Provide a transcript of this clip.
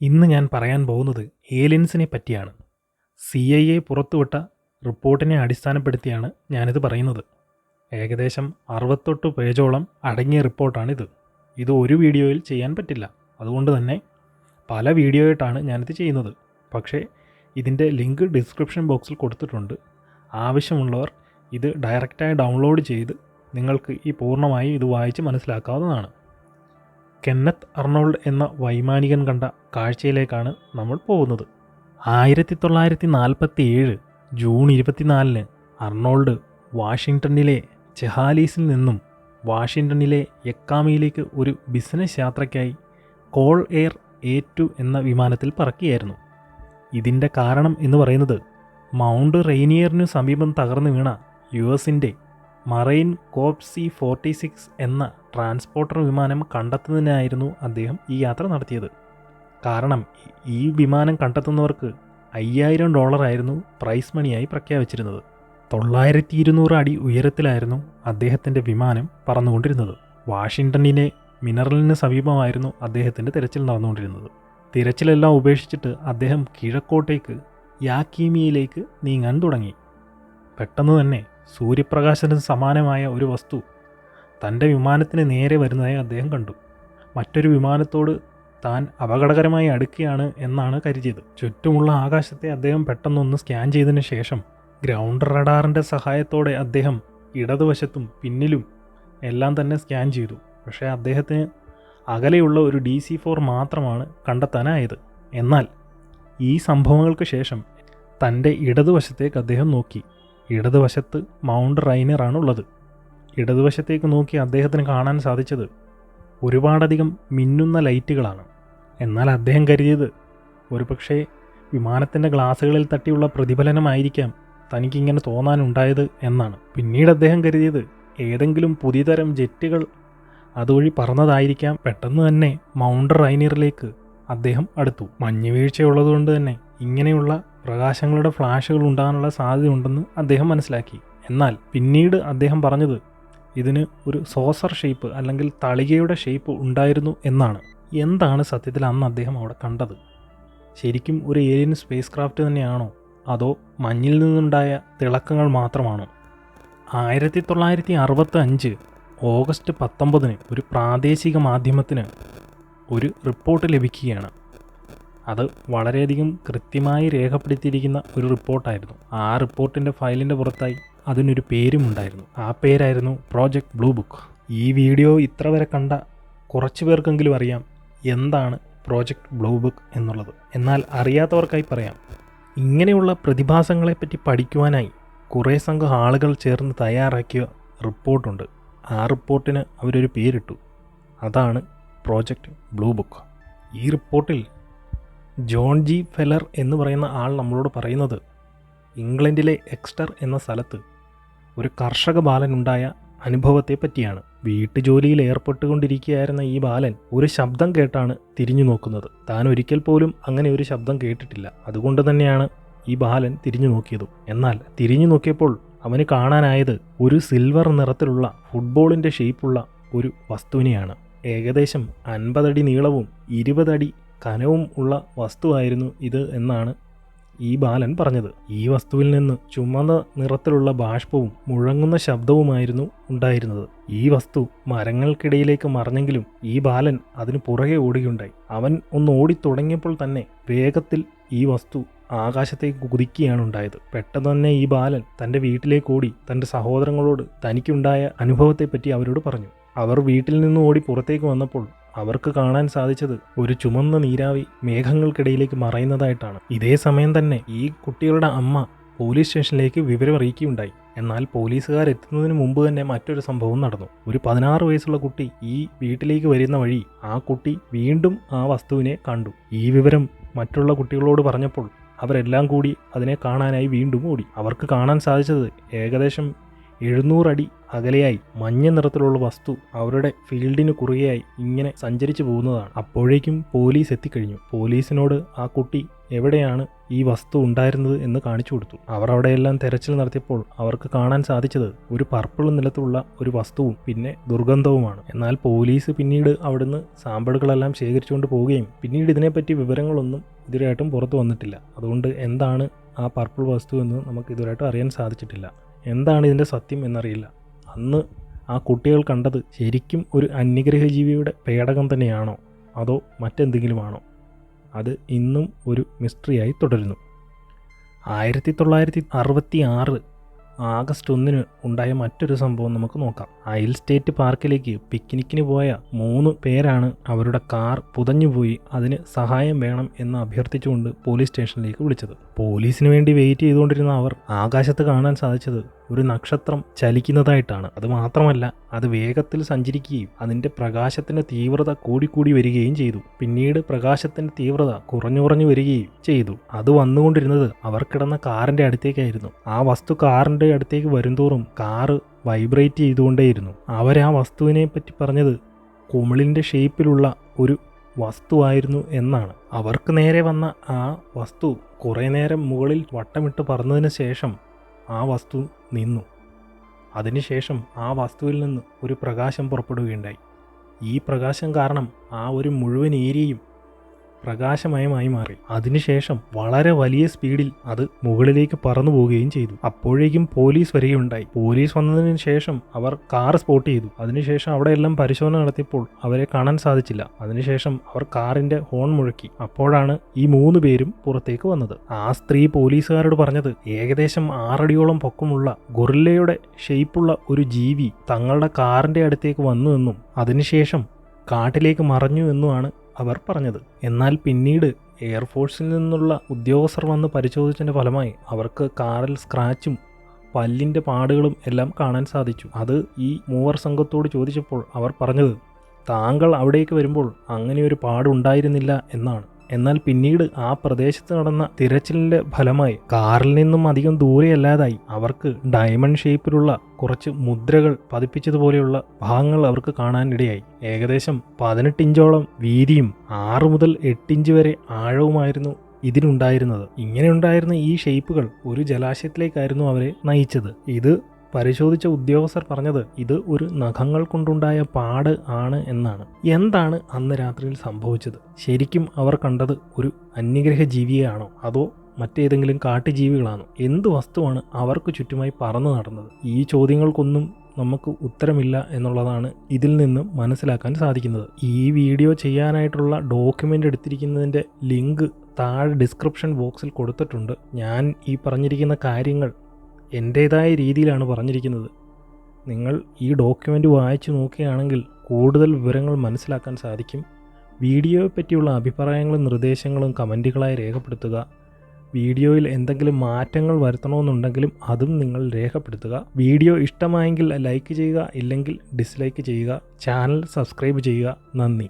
ഇന്ന് ഞാൻ പറയാൻ പോകുന്നത് ഏലിയൻസിനെ പറ്റിയാണ്. സി ഐ എ പുറത്തുവിട്ട റിപ്പോർട്ടിനെ അടിസ്ഥാനപ്പെടുത്തിയാണ് ഞാനിത് പറയുന്നത്. ഏകദേശം അറുപത്തെട്ട് പേജോളം അടങ്ങിയ റിപ്പോർട്ടാണിത്. ഇത് ഒരു വീഡിയോയിൽ ചെയ്യാൻ പറ്റില്ല. അതുകൊണ്ട് തന്നെ പല വീഡിയോ ആയിട്ടാണ് ഞാനിത് ചെയ്യുന്നത്. പക്ഷേ ഇതിന്റെ ലിങ്ക് ഡിസ്ക്രിപ്ഷൻ ബോക്സിൽ കൊടുത്തിട്ടുണ്ട്. ആവശ്യമുള്ളവർ ഇത് ഡയറക്റ്റായി ഡൗൺലോഡ് ചെയ്ത് നിങ്ങൾക്ക് ഈ പൂർണമായി ഇത് വായിച്ച് മനസ്സിലാക്കാവുന്നതാണ്. കെന്നത്ത് അർണോൾഡ് എന്ന വൈമാനികൻ കണ്ട കാഴ്ചയിലേക്കാണ് നമ്മൾ പോകുന്നത്. ആയിരത്തി തൊള്ളായിരത്തി നാൽപ്പത്തി ഏഴ് ജൂൺ ഇരുപത്തിനാലിന് അർണോൾഡ് വാഷിങ്ടണിലെ ചെഹാലീസിൽ നിന്നും വാഷിങ്ടണിലെ യക്കാമിയിലേക്ക് ഒരു ബിസിനസ് യാത്രയ്ക്കായി കോൾ എയർ എ ടു എന്ന വിമാനത്തിൽ പറക്കുകയായിരുന്നു. ഇതിന്റെ കാരണം എന്ന് പറയുന്നത് മൗണ്ട് റെയ്നിയറിനു സമീപം തകർന്നു വീണ യു എസിന്റെ marine corps C forty six എന്ന ട്രാൻസ്പോർട്ടർ വിമാനം കണ്ടെത്തുന്നതിനായിരുന്നു അദ്ദേഹം ഈ യാത്ര നടത്തിയത്. കാരണം ഈ വിമാനം കണ്ടെത്തുന്നവർക്ക് അയ്യായിരം ഡോളറായിരുന്നു പ്രൈസ് മണിയായി പ്രഖ്യാപിച്ചിരുന്നത്. തൊള്ളായിരത്തി ഇരുന്നൂറ് അടി ഉയരത്തിലായിരുന്നു അദ്ദേഹത്തിന്റെ വിമാനം പറന്നുകൊണ്ടിരുന്നത്. വാഷിങ്ടണിലെ മിനറലിന് സമീപമായിരുന്നു അദ്ദേഹത്തിന്റെ തിരച്ചിൽ നടന്നുകൊണ്ടിരുന്നത്. തിരച്ചിലെല്ലാം ഉപേക്ഷിച്ചിട്ട് അദ്ദേഹം കിഴക്കോട്ടേക്ക് യാക്കീമിയയിലേക്ക് നീങ്ങാൻ തുടങ്ങി. പെട്ടെന്ന് തന്നെ സൂര്യപ്രകാശത്തിന് സമാനമായ ഒരു വസ്തു തന്റെ വിമാനത്തിന് നേരെ വരുന്നതായി അദ്ദേഹം കണ്ടു. മറ്റൊരു വിമാനത്തോട് താൻ അപകടകരമായി അടുക്കുകയാണ് എന്നാണ് കരുതിയത്. ചുറ്റുമുള്ള ആകാശത്തെ അദ്ദേഹം പെട്ടെന്നൊന്ന് സ്കാൻ ചെയ്തതിന് ശേഷം ഗ്രൗണ്ട് റഡാറിന്റെ സഹായത്തോടെ അദ്ദേഹം ഇടതുവശത്തും പിന്നിലും എല്ലാം തന്നെ സ്കാൻ ചെയ്തു. പക്ഷേ അദ്ദേഹത്തിന് അകലെയുള്ള ഒരു ഡി സി ഫോർ മാത്രമാണ് കണ്ടെത്താനായത്. എന്നാൽ ഈ സംഭവങ്ങൾക്ക് ശേഷം തന്റെ ഇടതുവശത്തേക്ക് അദ്ദേഹം നോക്കി. ഇടതുവശത്ത് മൗണ്ട് റൈനറാണ് ഉള്ളത്. ഇടതുവശത്തേക്ക് നോക്കി അദ്ദേഹത്തിന് കാണാൻ സാധിച്ചത് ഒരുപാടധികം മിന്നുന്ന ലൈറ്റുകളാണ്. എന്നാൽ അദ്ദേഹം കരുതിയത് ഒരുപക്ഷേ വിമാനത്തിന്റെ ഗ്ലാസുകളിൽ തട്ടിയുള്ള പ്രതിഫലനമായിരിക്കാം തനിക്കിങ്ങനെ തോന്നാനുണ്ടായത് എന്നാണ്. പിന്നീട് അദ്ദേഹം കരുതിയത് ഏതെങ്കിലും പുതിയതരം ജെറ്റുകൾ അതുവഴി പറന്നതായിരിക്കാം. പെട്ടെന്ന് തന്നെ മൗണ്ട് റൈനിയറിലേക്ക് അദ്ദേഹം അടുത്തു. മഞ്ഞുവീഴ്ചയുള്ളതുകൊണ്ട് തന്നെ ഇങ്ങനെയുള്ള പ്രകാശങ്ങളുടെ ഫ്ലാഷുകൾ ഉണ്ടാകാനുള്ള സാധ്യത ഉണ്ടെന്ന് അദ്ദേഹം മനസ്സിലാക്കി. എന്നാൽ പിന്നീട് അദ്ദേഹം പറഞ്ഞത് ഇതിന് ഒരു സോസർ ഷേപ്പ് അല്ലെങ്കിൽ തളികയുടെ ഷേപ്പ് ഉണ്ടായിരുന്നു എന്നാണ്. എന്താണ് സത്യത്തിൽ അന്ന് അദ്ദേഹം അവിടെ കണ്ടത്? ശരിക്കും ഒരു ഏലിയൻ സ്പേസ് ക്രാഫ്റ്റ് തന്നെയാണോ? അതോ മഞ്ഞിൽ നിന്നുണ്ടായ തിളക്കങ്ങൾ മാത്രമാണോ? ആയിരത്തി തൊള്ളായിരത്തി അറുപത്തി അഞ്ച് ഓഗസ്റ്റ് പത്തൊമ്പതിന് ഒരു പ്രാദേശിക മാധ്യമത്തിന് ഒരു റിപ്പോർട്ട് ലഭിക്കുകയാണ്. അത് വളരെയധികം കൃത്യമായി രേഖപ്പെടുത്തിയിരിക്കുന്ന ഒരു റിപ്പോർട്ടായിരുന്നു. ആ റിപ്പോർട്ടിന്റെ ഫയലിന്റെ പുറത്തായി അതിനൊരു പേരും ഉണ്ടായിരുന്നു ആ പേരായിരുന്നു പ്രോജക്റ്റ് ബ്ലൂ ബുക്ക് ഈ വീഡിയോ ഇത്ര വരെ കണ്ട കുറച്ച് പേർക്കെങ്കിലും അറിയാം എന്താണ് പ്രോജക്റ്റ് ബ്ലൂ ബുക്ക് എന്നുള്ളത്. എന്നാൽ അറിയാത്തവർക്കായി പറയാം. ഇങ്ങനെയുള്ള പ്രതിഭാസങ്ങളെപ്പറ്റി പഠിക്കുവാനായി കുറേ സംഘം ആളുകൾ ചേർന്ന് തയ്യാറാക്കിയ റിപ്പോർട്ടുണ്ട്. ആ റിപ്പോർട്ടിന് അവരൊരു പേരിട്ടു. അതാണ് പ്രോജക്റ്റ് ബ്ലൂ ബുക്ക് ഈ റിപ്പോർട്ടിൽ ജോൺ ജി ഫെലർ എന്ന് പറയുന്ന ആൾ നമ്മളോട് പറയുന്നത് ഇംഗ്ലണ്ടിലെ എക്സ്റ്റർ എന്ന സ്ഥലത്ത് ഒരു കർഷക ബാലനുണ്ടായ അനുഭവത്തെ പറ്റിയാണ് വീട്ടുജോലിയിൽ ഏർപ്പെട്ടുകൊണ്ടിരിക്കുകയായിരുന്ന ഈ ബാലൻ ഒരു ശബ്ദം കേട്ടാണ് തിരിഞ്ഞു നോക്കുന്നത്. താൻ ഒരിക്കൽ പോലും അങ്ങനെ ഒരു ശബ്ദം കേട്ടിട്ടില്ല. അതുകൊണ്ട് തന്നെയാണ് ഈ ബാലൻ തിരിഞ്ഞു നോക്കിയത്. എന്നാൽ തിരിഞ്ഞു നോക്കിയപ്പോൾ അവന് കാണാനായത് ഒരു സിൽവർ നിറത്തിലുള്ള ഫുട്ബോളിന്റെ ഷേപ്പുള്ള ഒരു വസ്തുവിനെയാണ്. ഏകദേശം അൻപതടി നീളവും ഇരുപതടി കനവും ഉള്ള വസ്തുവായിരുന്നു ഇത് എന്നാണ് ഈ ബാലൻ പറഞ്ഞത്. ഈ വസ്തുവിൽ നിന്ന് ചുമന്ന നിറത്തിലുള്ള ബാഷ്പവും മുഴങ്ങുന്ന ശബ്ദവുമായിരുന്നു ഉണ്ടായിരുന്നത്. ഈ വസ്തു മരങ്ങൾക്കിടയിലേക്ക് മറഞ്ഞെങ്കിലും ഈ ബാലൻ അതിന് പുറകെ ഓടുകയുണ്ടായി. അവൻ ഒന്ന് ഓടിത്തുടങ്ങിയപ്പോൾ തന്നെ വേഗത്തിൽ ഈ വസ്തു ആകാശത്തേക്ക് കുതിക്കുകയാണ് ഉണ്ടായത്. പെട്ടെന്ന് തന്നെ ഈ ബാലൻ തന്റെ വീട്ടിലേക്ക് ഓടി തന്റെ സഹോദരങ്ങളോട് തനിക്കുണ്ടായ അനുഭവത്തെപ്പറ്റി അവരോട് പറഞ്ഞു. അവർ വീട്ടിൽ നിന്ന് ഓടി പുറത്തേക്ക് വന്നപ്പോൾ അവർക്ക് കാണാൻ സാധിച്ചത് ഒരു ചുമന്ന നീരാവി മേഘങ്ങൾക്കിടയിലേക്ക് മറയുന്നതായിട്ടാണ്. ഇതേ സമയം തന്നെ ഈ കുട്ടികളുടെ അമ്മ പോലീസ് സ്റ്റേഷനിലേക്ക് വിവരം അറിയിക്കുകയുണ്ടായി എന്നാൽ പോലീസുകാർ എത്തുന്നതിന് മുമ്പ് തന്നെ മറ്റൊരു സംഭവം നടന്നു. ഒരു പതിനാറ് വയസ്സുള്ള കുട്ടി ഈ വീട്ടിലേക്ക് വരുന്ന വഴി ആ കുട്ടി വീണ്ടും ആ വസ്തുവിനെ കണ്ടു. ഈ വിവരം മറ്റുള്ള കുട്ടികളോട് പറഞ്ഞപ്പോൾ അവരെല്ലാം കൂടി അതിനെ കാണാനായി വീണ്ടും ഓടി. അവർക്ക് കാണാൻ സാധിച്ചത് ഏകദേശം എഴുന്നൂറടി അകലെയായി മഞ്ഞ നിറത്തിലുള്ള വസ്തു അവരുടെ ഫീൽഡിന് കുറുകയായി ഇങ്ങനെ സഞ്ചരിച്ചു പോകുന്നതാണ്. അപ്പോഴേക്കും പോലീസ് എത്തിക്കഴിഞ്ഞു. പോലീസിനോട് ആ കുട്ടി എവിടെയാണ് ഈ വസ്തു ഉണ്ടായിരുന്നത് എന്ന് കാണിച്ചു കൊടുത്തു. അവർ അവിടെയെല്ലാം തെരച്ചിൽ നടത്തിയപ്പോൾ അവർക്ക് കാണാൻ സാധിച്ചത് ഒരു പർപ്പിൾ നിലത്തുള്ള ഒരു വസ്തുവും പിന്നെ ദുർഗന്ധവുമാണ്. എന്നാൽ പോലീസ് പിന്നീട് അവിടുന്ന് സാമ്പിളുകളെല്ലാം ശേഖരിച്ചുകൊണ്ട് പോവുകയും പിന്നീട് ഇതിനെപ്പറ്റി വിവരങ്ങളൊന്നും ഇതുവരെയായിട്ടും പുറത്തു വന്നിട്ടില്ല. അതുകൊണ്ട് എന്താണ് ആ പർപ്പിൾ വസ്തു എന്ന് നമുക്ക് ഇതുവരെയായിട്ടും അറിയാൻ സാധിച്ചിട്ടില്ല. എന്താണ് ഇതിന്റെ സത്യം എന്നറിയില്ല. അന്ന് ആ കുട്ടികൾ കണ്ടത് ശരിക്കും ഒരു അന്യഗ്രഹജീവിയുടെ പേടകം തന്നെയാണോ? അതോ മറ്റെന്തെങ്കിലുമാണോ? അത് ഇന്നും ഒരു മിസ്റ്ററിയായി തുടരുന്നു. ആയിരത്തി തൊള്ളായിരത്തി അറുപത്തി ആറ് ആഗസ്റ്റ് ഒന്നിന് ഉണ്ടായ മറ്റൊരു സംഭവം നമുക്ക് നോക്കാം. അയൽ സ്റ്റേറ്റ് പാർക്കിലേക്ക് പിക്നിക്കിന് പോയ മൂന്ന് പേരാണ് അവരുടെ കാർ പുതഞ്ഞുപോയി അതിന് സഹായം വേണം എന്ന് അഭ്യർത്ഥിച്ചുകൊണ്ട് പോലീസ് സ്റ്റേഷനിലേക്ക് വിളിച്ചത്. പോലീസിന് വേണ്ടി വെയിറ്റ് ചെയ്തുകൊണ്ടിരുന്ന അവർ ആകാശത്ത് കാണാൻ സാധിച്ചത് ഒരു നക്ഷത്രം ചലിക്കുന്നതായിട്ടാണ്. അത് മാത്രമല്ല അത് വേഗത്തിൽ സഞ്ചരിക്കുകയും അതിന്റെ പ്രകാശത്തിന്റെ തീവ്രത കൂടിക്കൂടി വരികയും ചെയ്തു. പിന്നീട് പ്രകാശത്തിന്റെ തീവ്രത കുറഞ്ഞു കുറഞ്ഞു വരികയും ചെയ്തു. അത് വന്നുകൊണ്ടിരുന്നത് അവർ കിടന്ന കാറിന്റെ അടുത്തേക്കായിരുന്നു. ആ വസ്തു കാറിന്റെ അടുത്തേക്ക് വരുംതോറും കാറ് വൈബ്രേറ്റ് ചെയ്തുകൊണ്ടേയിരുന്നു. അവർ ആ വസ്തുവിനെ പറ്റി പറഞ്ഞത് കുമിളിന്റെ ഷേപ്പിലുള്ള ഒരു വസ്തുവായിരുന്നു എന്നാണ്. അവർക്ക് നേരെ വന്ന ആ വസ്തു കുറേ നേരം മുകളിൽ വട്ടമിട്ട് പറന്നതിന് ശേഷം ആ വസ്തു നിന്നു. അതിനുശേഷം ആ വസ്തുവിൽ നിന്ന് ഒരു പ്രകാശം പുറപ്പെടുകയുണ്ടായി. ഈ പ്രകാശം കാരണം ആ ഒരു മുഴുവൻ ഏരിയയും പ്രകാശമയമായി മാറി. അതിനുശേഷം വളരെ വലിയ സ്പീഡിൽ അത് മുകളിലേക്ക് പറന്നു പോവുകയും ചെയ്തു. അപ്പോഴേക്കും പോലീസ് വരികയുണ്ടായി. പോലീസ് വന്നതിന് ശേഷം അവർ കാർ സ്പോട്ട് ചെയ്തു. അതിനുശേഷം അവിടെയെല്ലാം പരിശോധന നടത്തിയപ്പോൾ അവരെ കാണാൻ സാധിച്ചില്ല. അതിനുശേഷം അവർ കാറിന്റെ ഹോൺ മുഴക്കി. അപ്പോഴാണ് ഈ മൂന്ന് പേരും പുറത്തേക്ക് വന്നത്. ആ സ്ത്രീ പോലീസുകാരോട് പറഞ്ഞത് ഏകദേശം ആറടിയോളം പൊക്കമുള്ള ഗൊറില്ലയുടെ ഷേപ്പുള്ള ഒരു ജീവി തങ്ങളുടെ കാറിന്റെ അടുത്തേക്ക് വന്നു എന്നും അതിനുശേഷം കാട്ടിലേക്ക് മറഞ്ഞു എന്നുമാണ് അവർ പറഞ്ഞത്. എന്നാൽ പിന്നീട് എയർഫോഴ്സിൽ നിന്നുള്ള ഉദ്യോഗസ്ഥർ വന്ന് പരിശോധിച്ചതിന്റെ ഫലമായി അവർക്ക് കാറിൽ സ്ക്രാച്ചും പല്ലിന്റെ പാടുകളും എല്ലാം കാണാൻ സാധിച്ചു. അത് ഈ മൂവർ സംഘത്തോട് ചോദിച്ചപ്പോൾ അവർ പറഞ്ഞത് താങ്കൾ അവിടേക്ക് വരുമ്പോൾ അങ്ങനെ ഒരു പാടുണ്ടായിരുന്നില്ല എന്നാണ്. എന്നാൽ പിന്നീട് ആ പ്രദേശത്ത് നടന്ന തിരച്ചിലിന്റെ ഫലമായി കാറിൽ നിന്നും അധികം ദൂരെയല്ലാതായി അവർക്ക് ഡയമണ്ട് ഷേപ്പിലുള്ള കുറച്ച് മുദ്രകൾ പതിപ്പിച്ചതുപോലെയുള്ള ഭാഗങ്ങൾ അവർക്ക് കാണാനിടയായി. ഏകദേശം പതിനെട്ട് ഇഞ്ചോളം വീതിയും ആറ് മുതൽ എട്ട് ഇഞ്ച് വരെ ആഴവുമായിരുന്നു ഇതിനുണ്ടായിരുന്നത് ഇങ്ങനെയുണ്ടായിരുന്ന ഈ ഷേപ്പുകൾ ഒരു ജലാശയത്തിലേക്കായിരുന്നു അവരെ നയിച്ചത്. ഇത് പരിശോധിച്ച ഉദ്യോഗസ്ഥർ പറഞ്ഞത് ഇത് ഒരു നഖങ്ങൾ കൊണ്ടുണ്ടായ പാട് ആണ് എന്നാണ്. എന്താണ് അന്ന് രാത്രിയിൽ സംഭവിച്ചത്? ശരിക്കും അവർ കണ്ടത് ഒരു അന്യഗ്രഹ ജീവിയാണോ അതോ മറ്റേതെങ്കിലും കാട്ടുജീവികളാണോ? എന്ത് വസ്തുവാണ് അവർക്ക് ചുറ്റുമായി പറന്നു നടന്നത്? ഈ ചോദ്യങ്ങൾക്കൊന്നും നമുക്ക് ഉത്തരമില്ല എന്നുള്ളതാണ് ഇതിൽ നിന്ന് മനസ്സിലാക്കാൻ സാധിക്കുന്നത്. ഈ വീഡിയോ ചെയ്യാനായിട്ടുള്ള ഡോക്യുമെന്റ് എടുത്തിരിക്കുന്നതിന്റെ ലിങ്ക് താഴെ ഡിസ്ക്രിപ്ഷൻ ബോക്സിൽ കൊടുത്തിട്ടുണ്ട്. ഞാൻ ഈ പറഞ്ഞിരിക്കുന്ന കാര്യങ്ങൾ എന്റേതായ രീതിയിലാണ് പറഞ്ഞിരിക്കുന്നത്. നിങ്ങൾ ഈ ഡോക്യുമെന്റ് വായിച്ചു നോക്കുകയാണെങ്കിൽ കൂടുതൽ വിവരങ്ങൾ മനസ്സിലാക്കാൻ സാധിക്കും. വീഡിയോയെ പറ്റിയുള്ള അഭിപ്രായങ്ങളും നിർദ്ദേശങ്ങളും കമന്റുകളായി രേഖപ്പെടുത്തുക. വീഡിയോയിൽ എന്തെങ്കിലും മാറ്റങ്ങൾ വരുത്തണമെന്നുണ്ടെങ്കിലും അതും നിങ്ങൾ രേഖപ്പെടുത്തുക. വീഡിയോ ഇഷ്ടമായെങ്കിൽ ലൈക്ക് ചെയ്യുക ഇല്ലെങ്കിൽ ഡിസ്ലൈക്ക് ചെയ്യുക. ചാനൽ സബ്സ്ക്രൈബ് ചെയ്യുക. നന്ദി.